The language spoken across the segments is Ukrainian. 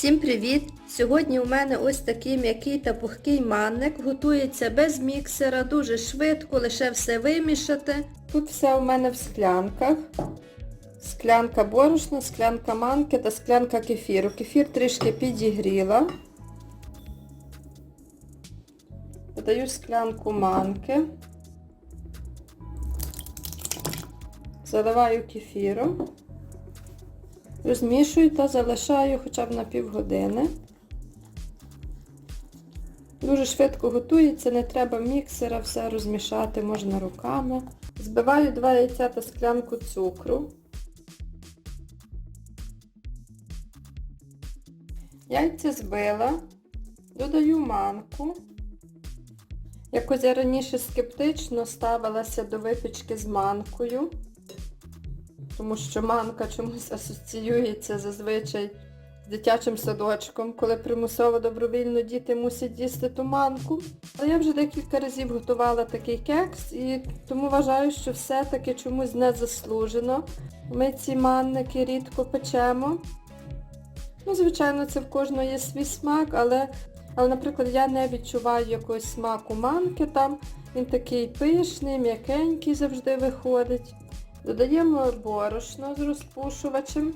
Всім привіт! Сьогодні у мене ось такий м'який та пухкий манник. Готується без міксера, дуже швидко, лише все вимішати. Тут все у мене в склянках. Склянка борошна, склянка манки та склянка кефіру. Кефір трішки підігріла. Додаю склянку манки. Заливаю кефіром. Розмішую та залишаю хоча б на півгодини. Дуже швидко готується, не треба міксера, все розмішати можна руками. Збиваю 2 яйця та склянку цукру. Яйця збила, додаю манку. Якось я раніше скептично ставилася до випічки з манкою тому що манка чомусь асоціюється зазвичай з дитячим садочком, коли примусово добровільно діти мусять їсти ту манку. Але я вже декілька разів готувала такий кекс і тому вважаю, що все-таки чомусь не заслужено. Ми ці манники рідко печемо. Ну, звичайно, це в кожного є свій смак, але, але, наприклад, я не відчуваю якогось смаку манки там. Він такий пишний, м'якенький завжди виходить. Додаємо борошно з розпушувачем.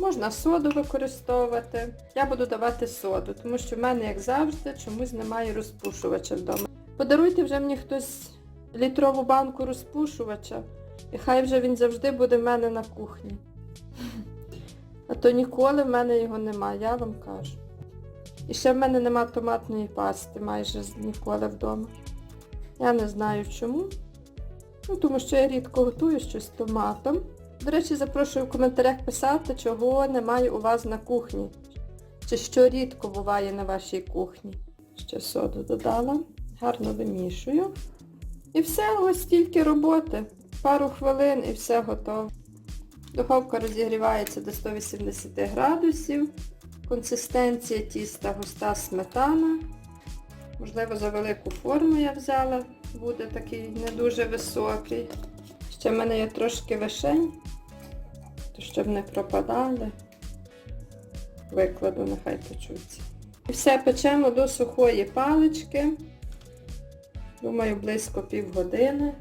Можна соду використовувати. Я буду давати соду, тому що в мене, як завжди, чомусь немає розпушувача вдома. Подаруйте вже мені хтось літрову банку розпушувача, і хай вже він завжди буде в мене на кухні. А то ніколи в мене його немає, я вам кажу. І ще в мене нема томатної пасти майже ніколи вдома. Я не знаю чому. Тому що я рідко готую щось з томатом. До речі, запрошую в коментарях писати, чого немає у вас на кухні. Чи що рідко буває на вашій кухні. Ще соду додала. Гарно вимішую. І все, ось стільки роботи. Пару хвилин і все готово. Духовка розігрівається до 180 градусів. Консистенція тіста густа сметана. Можливо, за велику форму я взяла буде такий не дуже високий. Ще в мене є трошки вишень, то щоб не пропадали. Викладу, нехай печуться. І все печемо до сухої палички. Думаю, близько півгодини.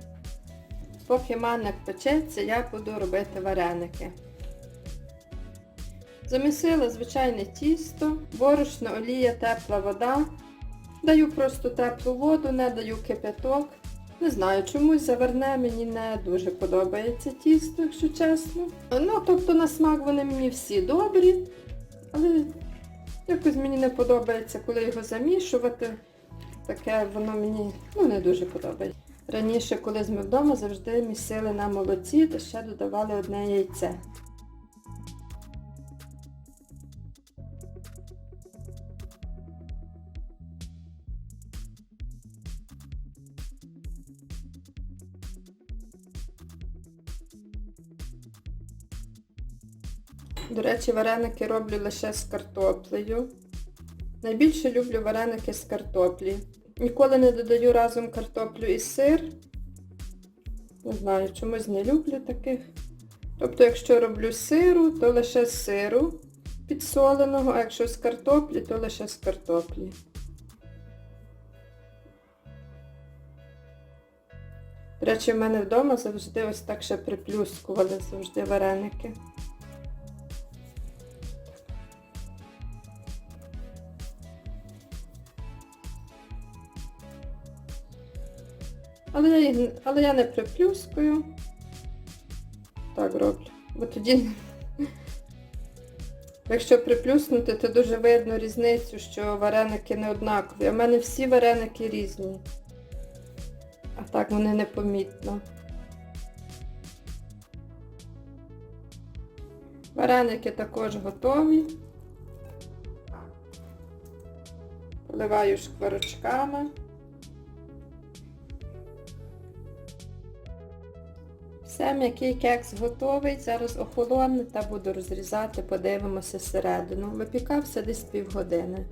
Поки манник печеться, я буду робити вареники. Замісила звичайне тісто, борошно, олія, тепла вода. Даю просто теплу воду, не даю кипяток. Не знаю, чомусь заверне мені не дуже подобається тісто, якщо чесно. Ну, тобто на смак вони мені всі добрі, але якось мені не подобається, коли його замішувати. Таке воно мені ну, не дуже подобається. Раніше, коли ми вдома, завжди місили на молоці та ще додавали одне яйце. До речі, вареники роблю лише з картоплею. Найбільше люблю вареники з картоплі. Ніколи не додаю разом картоплю і сир. Не знаю, чомусь не люблю таких. Тобто, якщо роблю сиру, то лише з сиру підсоленого, а якщо з картоплі, то лише з картоплі. До речі, в мене вдома завжди ось так ще приплюскували завжди вареники. Але я, але я не приплюскую. Так роблю. Бо тоді, якщо приплюснути, то дуже видно різницю, що вареники не однакові. В мене всі вареники різні. А так вони непомітно. Вареники також готові. Поливаю шкварочками. Все, м'який кекс готовий. Зараз охолоне та буду розрізати, подивимося всередину. Випікався десь півгодини.